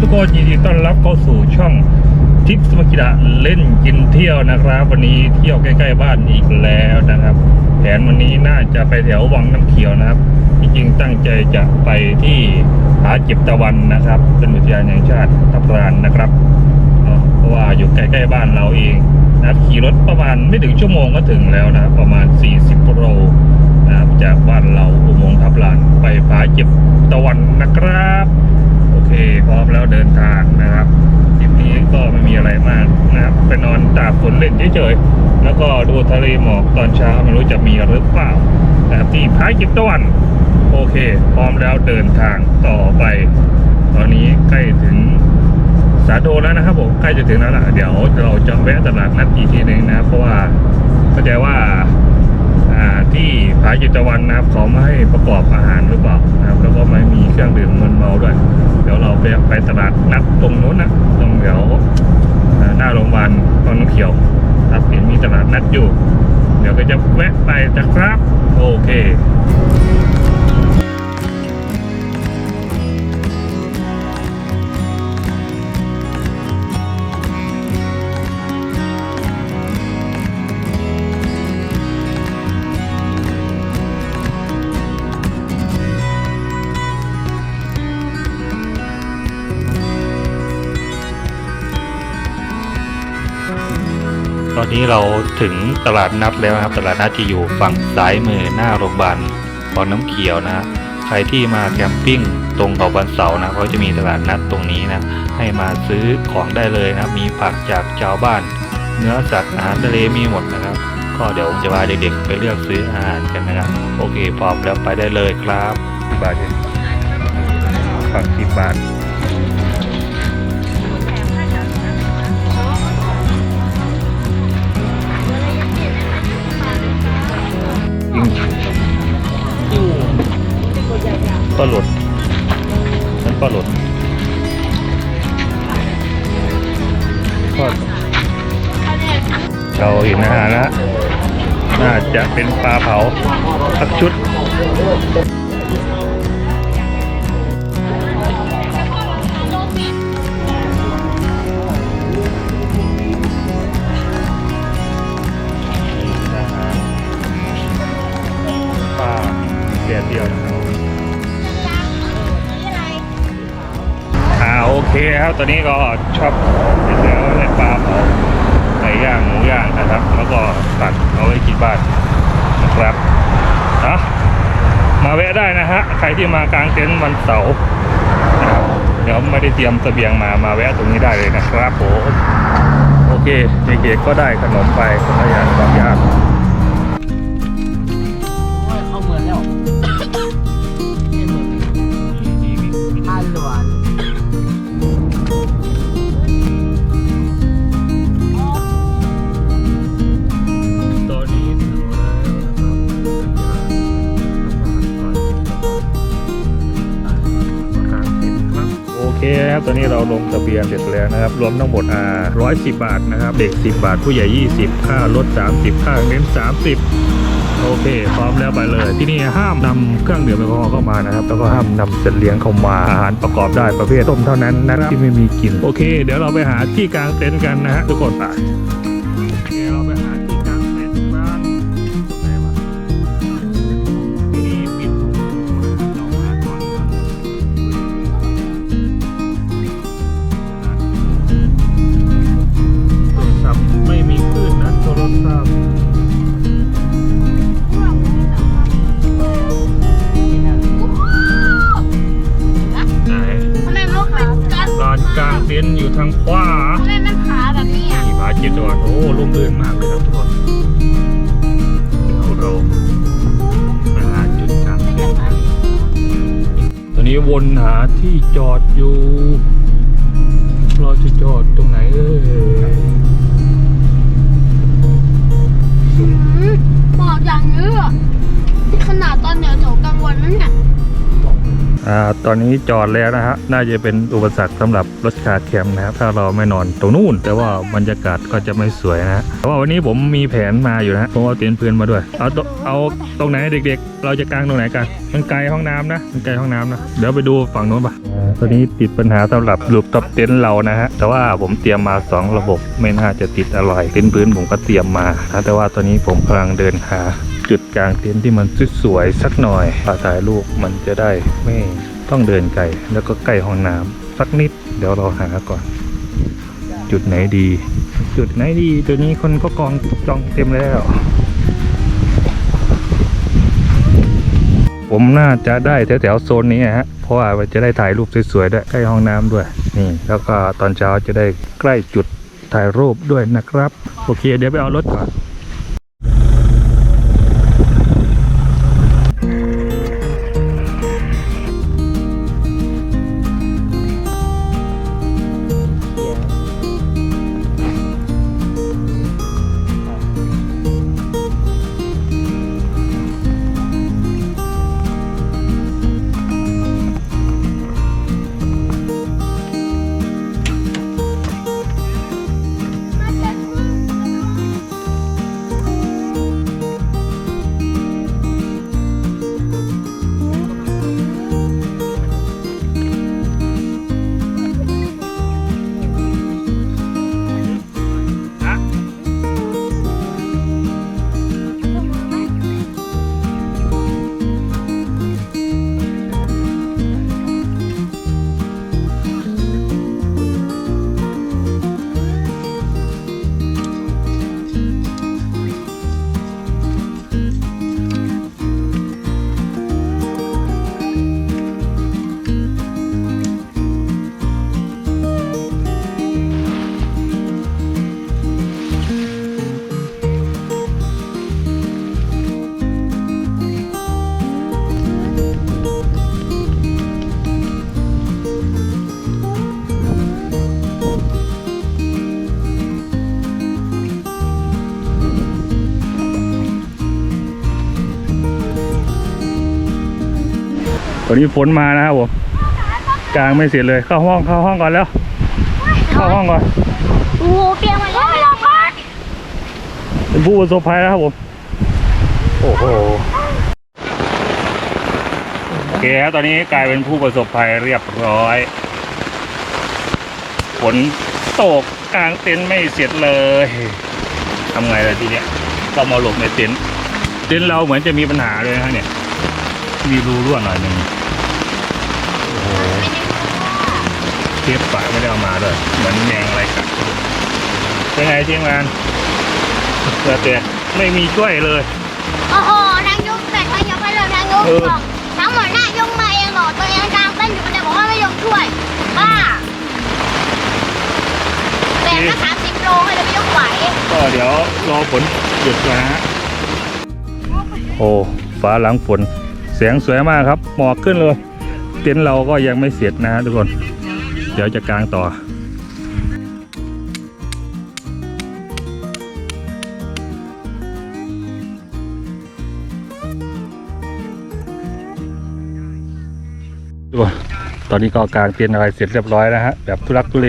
ทุกคนยินดีต้อนรับเข้าสู่ช่องทิปสมกิดะเล่นกินเที่ยวนะครับ วันนี้เที่ยวใกล้ๆบ้านอีกแล้วนะครับ แผนวันนี้น่าจะไปแถววังน้ำเขียวนะครับจริงๆตั้งใจจะไปที่ผาจิบตะวันนะครับเป็นอุทยานแห่งชาติทับลานนะครับเพราะว่าอยู่ใกล้ๆบ้านเราเองนะครับขี่รถประมาณไม่ถึงชั่วโมงก็ถึงแล้วนะครับประมาณ 40โลนะครับจากบ้านเราอุโมงค์ทับลานไปผาจิบตะวันนะครับ เคพร้อมแล้วเดินทางนะครับทริปนี้ก็ไม่มีอะไรมากนะครับไปนอนตากฝนเล่นเฉยๆแล้วก็ดูทะเลหมอกตอนเช้าไม่รู้จะมีหรือเปล่านะครับที่พายกิบตะวันโอเค พร้อมแล้วเดินทางต่อไป ตอนนี้ใกล้ถึงสาโทแล้วนะครับผมใกล้จะถึงแล้วล่ะเดี๋ยวเราจะแวะตลาดนัดอีกทีหนึ่งนะเพราะว่าเข้าใจว่า ที่ผาจิตวันนะครับเขาไม่ให้ประกอบอาหารหรือเปล่านะครับแล้วก็ไม่มีเครื่องดื่มมึนเมาด้วย เดี๋ยวเราไปไปตลาดนัดตรงนู้นนะตรงแถวอ่าหน้าโรงพยาบาลตอนน้ำเขียวครับเห็นมีตลาดนัดอยู่ เดี๋ยวก็จะแวะไปนะครับ โอเค อนนี้เราถึงตลาดนัดแล้วนะครับ ตลาดนัดที่อยู่ฝั่งซ้ายมือหน้าโรงพยาบาลวังน้ำเขียวนะ ใครที่มาแคมปิ้งตรงเขาวันเสานะเขาจะมีตลาดนัดตรงนี้นะ ให้มาซื้อของได้เลยนะ มีผักจากชาวบ้าน เนื้อสัตว์อาหารทะเลมีหมดนะครับ ก็เดี๋ยวผมจะพาเด็กๆไปเลือกซื้ออาหารกันนะครับ โอเคพร้อมแล้วไปได้เลยครับบาทเองผักสิบบาท ยิงปลาหลดนั่นปลาหลดทอดเราเห็นอาหารแล้วน่าจะเป็นปลาเผาสักชุด เคครับ ตอนนี้ก็ชอบเสร็จแล้วในปลาเผาไก่ย่างหมูย่างนะครับ แล้วก็ตัดเอาไว้กินบ้านนะครับนะมาแวะได้นะฮะ ใครที่มากลางเต็นท์วันเสาร์นะครับเดี๋ยวไม่ได้เตรียมเสบียงมามาแวะตรงนี้ได้เลยนะครับผมโอเคเด็กๆก็ได้ขนมไปคนละอย่างสองอย่าง นะครับ ตอนนี้เราลงทะเบียนเสร็จแล้วนะครับ รวมทั้งหมดอ่า110 บาทนะครับ เด็ก 10 บาท ผู้ใหญ่ 20 ค่ารถ 30 ค่าเน้น 30 โอเค พร้อมแล้วไปเลย ที่นี่ห้ามนำเครื่องดื่มแอลกอฮอล์เข้ามานะครับ แล้วก็ห้ามนำสัตว์เลี้ยงเข้ามา อาหารประกอบได้ประเภทต้มเท่านั้นนะครับที่ไม่มีกลิ่น โอเค เดี๋ยวเราไปหาที่กลางเต็นท์กันนะฮะทุกคนไป อ่าตอนนี้จอดแล้วนะฮะน่าจะเป็นอุปสรรคสำหรับรถคาแคมนะครับถ้าเราไม่นอนตรงนู่น แต่ว่าบรรยากาศก็จะไม่สวยนะฮะแต่ว่าวันนี้ผมมีแผนมาอยู่นะผมเอาเตียนท์พื้นมาด้วยเอาตเอาตรงไหนเด็ก ๆ เราจะกางตรงไหนกันมันไกลห้องน้ำนะมันไกลห้องน้ำนะเดี๋ยวไปดูฝั่งโน้นปะตอนนี้ติดปัญหาสำหรับลูปท็อปเต็นท์เรานะฮะแต่ว่าผมเตรียมมา 2 ระบบไม่น่าจะติดอะไรเต็นท์พื้นผมก็เตรียมมานะแต่ว่าตอนนี้ผมกำลังเดินหา จุดกลางเต็นท์ที่มันสวยๆสักหน่อยพอถ่ายรูปมันจะได้ไม่ต้องเดินไกลแล้วก็ใกล้ห้องน้ำสักนิด เดี๋ยวเราหาก่อน จุดไหนดี จุดไหนดีตัวนี้คนก็กองจองเต็มแล้วผมน่าจะได้แถวๆโซนนี้ฮะ เพราะว่าจะได้ถ่ายรูปสวยๆด้วยใกล้ห้องน้ำด้วย นี่ แล้วก็ตอนเช้าจะได้ใกล้จุดถ่ายรูปด้วยนะครับ โอเค เดี๋ยวไปเอารถก่อน วันนี้ฝนมานะครับผมกลางไม่เสร็จเลยเข้าห้องเข้าห้องก่อนแล้ว เข้าห้องก่อนโอ้โหเปียกหมดเลยเราก่อนเป็นผู้ประสบภัยนะครับผมโอ้โหโอเคครับตอนนี้กลายเป็นผู้ประสบภัยเรียบร้อยฝนตกกลางเต็นท์ไม่เสร็จเลยทำไงล่ะทีเนี้ยก็มาหลบในเต็นท์เต็นท์เราเหมือนจะมีปัญหาเลยนะฮะเนี่ย มีรูรั่วหน่อยหนึ่งโอ้โหเทปปะไม่ได้เอามาด้วยเหมือนแมงอะไรกัดเป็นไงทีมงานเกิดแต่ไม่มีช่วยเลย โอ้โหนางยกแต่ก็ยกไปเลยนางยกเออบอกทั้งหมดน่ายกมาเองเหรอตัวเองกลางเต้นอยู่คนเดียวบอกว่าไม่ยกช่วยบ้าแบกก็สามสิบโลให้เลยไม่ยกไหวก็เดี๋ยวรอฝนหยุดก่อนนะฮะโอ้ฟ้าหลังฝน เสียงสวยมากครับ หมอกขึ้นเลย เต็นท์เราก็ยังไม่เสร็จนะฮะทุกคน เดี๋ยวจะกางต่อทุกคนตอนนี้ก็กางเต็นท์อะไรเสร็จเรียบร้อยนะฮะ แบบทุลักทุเล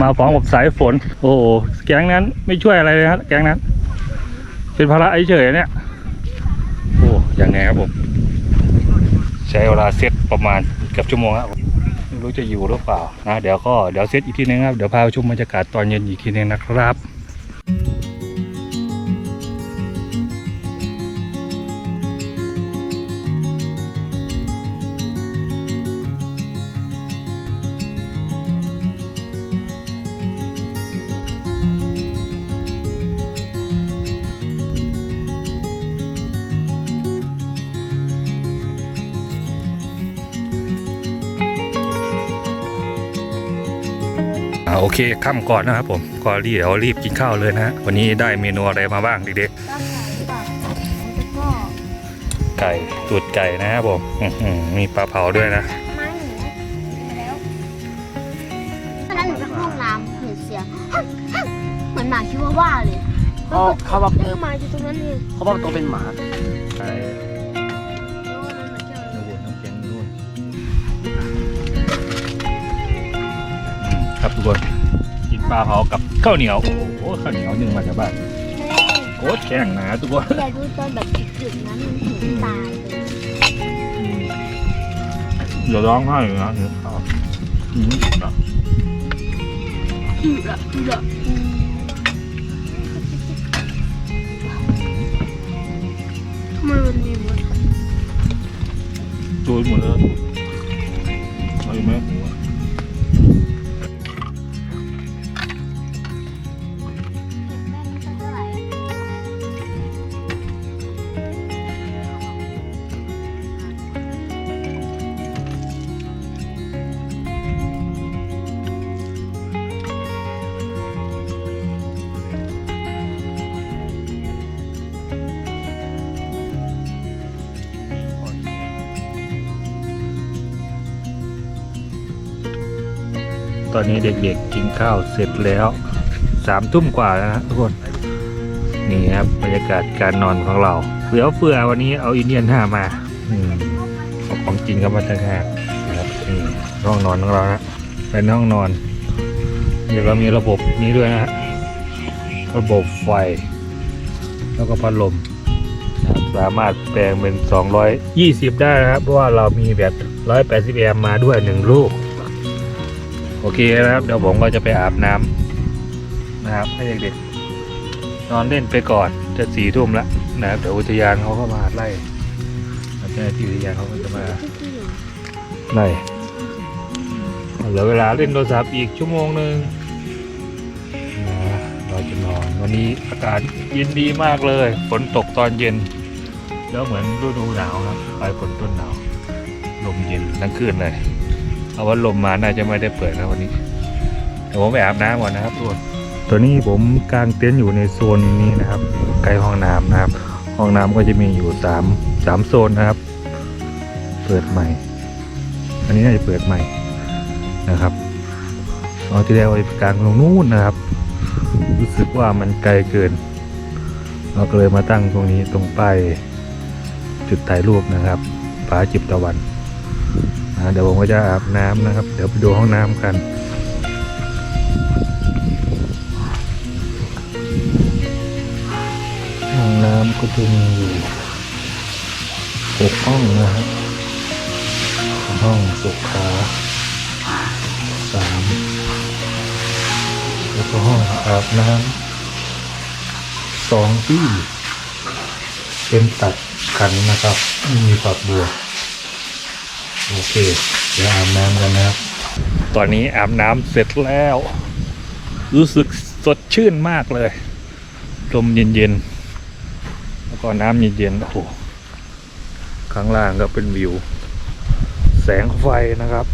มาพร้อมกับสายฝน โอ้โหแก๊งนั้นไม่ช่วยอะไรเลยฮะแก๊งนั้น เป็นภาระเฉยๆเนี่ยโอ้ยังไงครับผม ช้เวลาเซตประมาณเกือบชั่วโมงครับไม่รู้จะอยู่หรือเปล่านะเดี๋ยวก็เดี๋ยวเซตอีกทีนึงครับเดี๋ยวพาไปชมบรรยากาศตอนเย็นอีกทีนึงนะครับ เคค่ำก่อนนะครับผมก็รีบเดี๋ยวรีบกินข้าวเลยนะฮะวันนี้ได้เมนูอะไรมาบ้างเด็กๆไก่ตูดไก่นะครับผมอื้อหือมีปลาเผาด้วยนะ ไม่แล้วตอนนั้นหนูไปเข้าห้องน้ำเห็นเสียงเหมือนหมาชิวาว่าเลยเขาเขาบอกเออหมาอยู่ตรงนั้นเองเขาบอกตัวเป็นหมา ไก่ ปลาเผากับข้าวเหนียว โอ้โหข้าวเหนียวนึ่งมาจากบ้านโคตรแข็งนะทุกคนอย่าดูตอนแบบจุดๆนะมันถึงตายเลยอืมเดี๋ยวร้องไห้เลยนะเดี๋ยวเขาอืมอะอืดละอืดละอืมทำไมมันมีหมดโดนหมดเลย อนนี้เด็กๆกินข้าวเสร็จแล้วสามทุ่มกว่าแล้วนะทุกคน นี่ครับบรรยากาศการนอนของเราเฟือเฟือวันนี้เอาอินเดียนห้ามาอมเอาของกินกันมาต่างหากนะครับนี่ห้องนอนของเรานะเป็นห้องนอน เดี๋ยวเรามีระบบนี้ด้วยนะฮะระบบไฟ แล้วก็พัดลมสามารถแปลงเป็น 220 ได้นะครับ เพราะว่าเรามีแบต180 แอมมาด้วยหนึ่งลูก โอเคนะครับ เดี๋ยวผมก็จะไปอาบน้ำนะครับให้เด็กๆนอนเล่นไปก่อนจะสี่ทุ่มแล้วนะครับเดี๋ยวอุทยานเขาก็มาไล่เจ้าหน้าที่อุทยานเขาก็จะมาไล่เหลือเวลาเล่นโทรศัพท์อีกชั่วโมงหนึ่งนะเราจะนอนวันนี้อากาศเย็นดีมากเลยฝนตกตอนเย็น แล้วเหมือนฤดูหนาวครับปลายฝนต้นหนาวลมเย็นทั้งคืนเลย เอาว่าลมมาน่าจะไม่ได้เปิดนะวันนี้เดี๋ยวผมไปอาบน้ำก่อนนะครับทุกคนตัวนี้ผมกางเต็นท์อยู่ในโซนนี้นะครับ ใกล้ห้องน้ำนะครับ ห้องน้ำก็จะมีอยู่สามสามโซนนะครับ เปิดใหม่ อันนี้น่าจะเปิดใหม่นะครับตอนที่แล้วไปกลางตรงนู้นนะครับ รู้สึกว่ามันไกลเกิน เราก็เลยมาตั้งตรงนี้ตรงป้ายจุดถ่ายรูปนะครับผาจิบตะวัน เดี๋ยวผมก็จะอาบน้ำนะครับ เดี๋ยวไปดูห้องน้ำกัน ห้องน้ำก็จะมีอยู่หกห้องนะครับห้องสุขาสามแล้วก็ห้องอาบน้ำสองที่เป็นตัดขันนะครับม่มีฝักบัว โอเค เดี๋ยวอาบน้ำกันนะครับ ตอนนี้อาบน้ำเสร็จแล้ว รู้สึกสดชื่นมากเลยลมเย็นๆ แล้วก็น้ำเย็นๆ โอ้โห ข้างล่างก็เป็นวิว แสงไฟนะครับ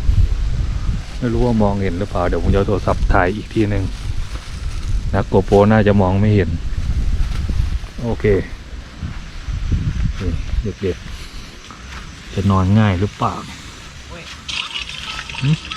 ไม่รู้ว่ามองเห็นหรือเปล่า เดี๋ยวผมจะโทรศัพท์ถ่ายอีกทีหนึ่งนะโกโปน่าจะมองไม่เห็น โอเค เด็กๆ จะนอนง่ายหรือเปล่า ส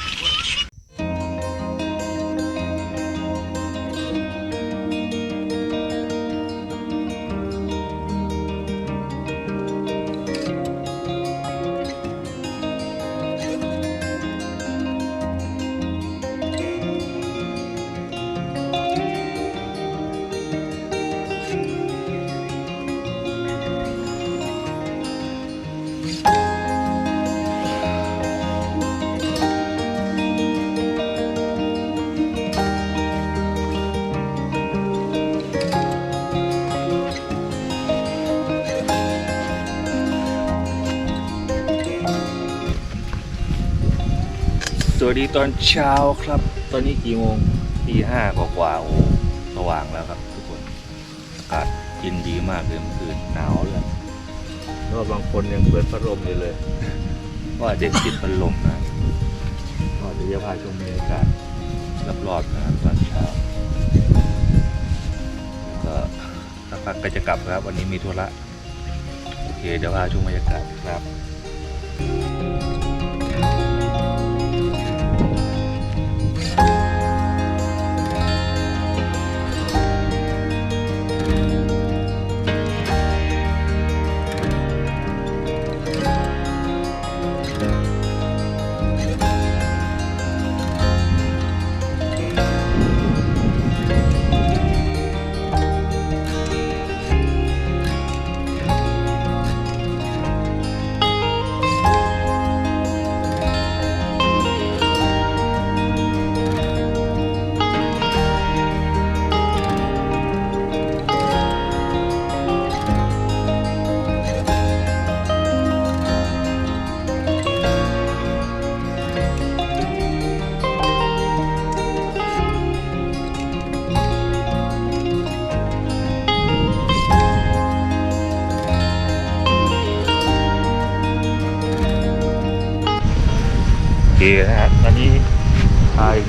วัสดีตอนเช้าครับ ตอนนี้กี่โมงตีห้ากว่าๆโอ้สว่างแล้วครับ ทุกคนอากาศเย็นดีมากเลยเมื่อคืนหนาวเลยแล้วก็บางคนยังเปิดพัดลมอยู่เลยว่าจะติดพัดลมนะก็เดี๋ยวจะพาชมบรรยากาศรอบๆนะครับตอนเช้าก็สักพักก็จะกลับครับ วันนี้มีธุระโอเคเดี๋ยวพาชมบรรยากาศครับส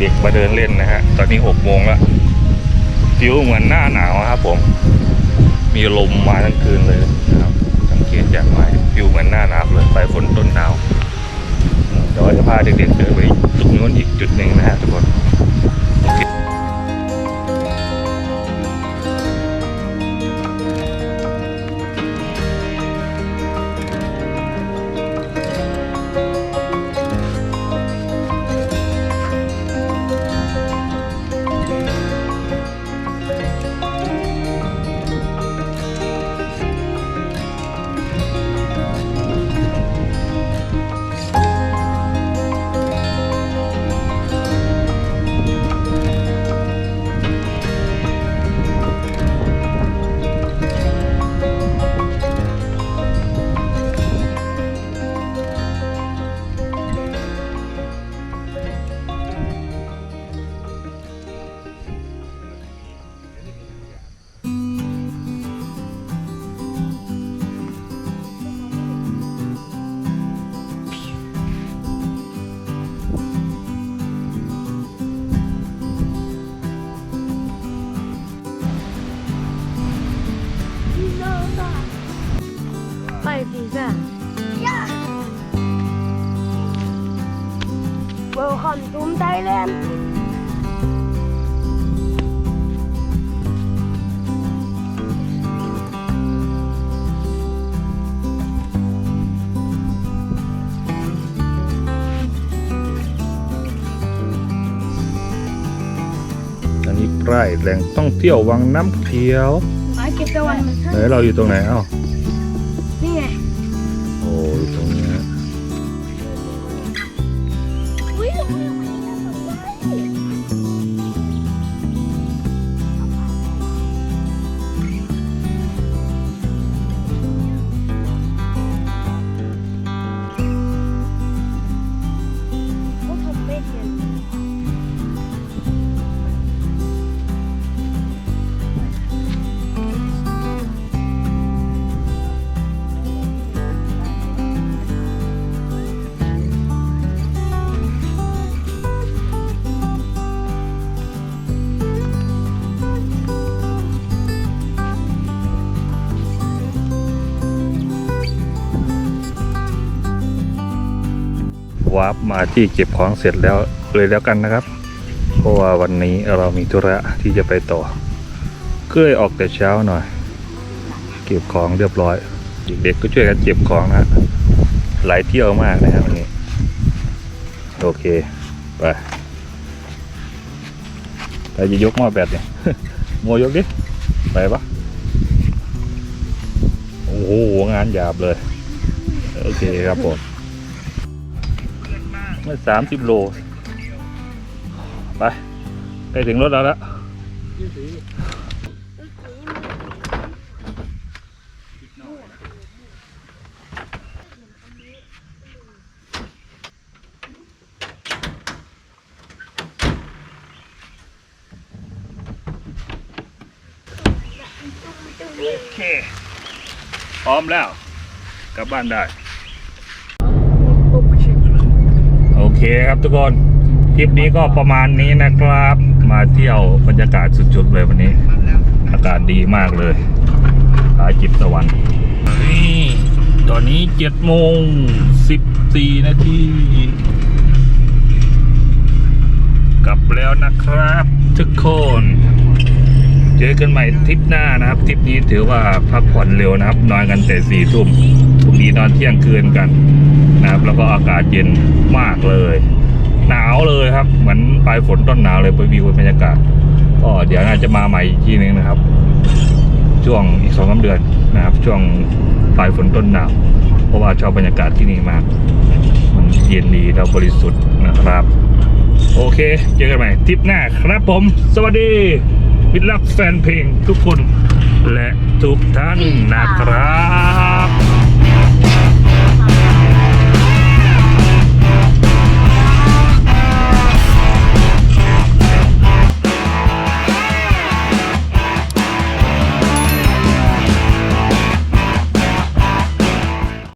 ด็กมาเดินเล่นนะฮะ ตอนนี้หกโมงแล้วฟิวเหมือนหน้าหนาวครับผม มีลมมาทั้งคืนเลยนะครับ สังเกตจากไม้ฟิวเหมือนหน้าหนาวเลยปลายฝนต้นหนาวเดี๋ยวจะพาเด็กๆเดินไปตรงนู้นอีกจุดหนึ่งนะฮะทุกคนโอเค Welcome to Thailand อันนี้ใกล้แหล่งท่องเที่ยววังน้ำเขียวมาเก็บตะวัน ไหนเราอยู่ตรงไหนเอ้า วาร์ปมาที่เก็บของเสร็จแล้วเลยแล้วกันนะครับ เพราะว่าวันนี้เรามีธุระที่จะไปต่อก็เลยออกแต่เช้าหน่อย เก็บของเรียบร้อยเด็กๆก็ช่วยกันเก็บของนะหลายเที่ยวมากนะครับวันนี้โอเคไปไปจะยกหม้อแบตเนี่ยโมยกดิไปปะโอ้โหงานหยาบเลย โอเคครับผม เมื่อสามสิบโล ไปไปถึงรถเราแล้วโอเค พร้อมแล้ว กลับบ้านได้ โอเคครับทุกคนคลิปนี้ก็ประมาณนี้นะครับ มาเที่ยวบรรยากาศสุดๆเลยวันนี้ อากาศดีมากเลยหายจิบตะวันนี่ตอนนี้เจ็ดโมงสิบสี่นาทีกลับแล้วนะครับ ทุกคนเจอกันใหม่ทริปหน้านะครับทริปนี้ถือว่าพักผ่อนเร็วนะครับ นอนกันแต่สี่ทุ่มพรุ่งนี้นอนเที่ยงคืนกัน นะครับ แล้วก็อากาศเย็นมากเลย หนาวเลยครับ เหมือนปลายฝนต้นหนาวเลยไปวิวบรรยากาศ ก็เดี๋ยวน่าจะมาใหม่อีกทีนึงนะครับ ช่วงอีกสองสาเดือนนะครับ ช่วงปลายฝนต้นหนาว เพราะว่าชอบบรรยากาศที่นี่มาก มันเย็นดีแล้วบริสุทธิ์นะครับ โอเค เจอกันใหม่ทริปหน้าครับผม สวัสดีมิตรรักแฟนเพลงทุกคนและทุกท่านนะครับ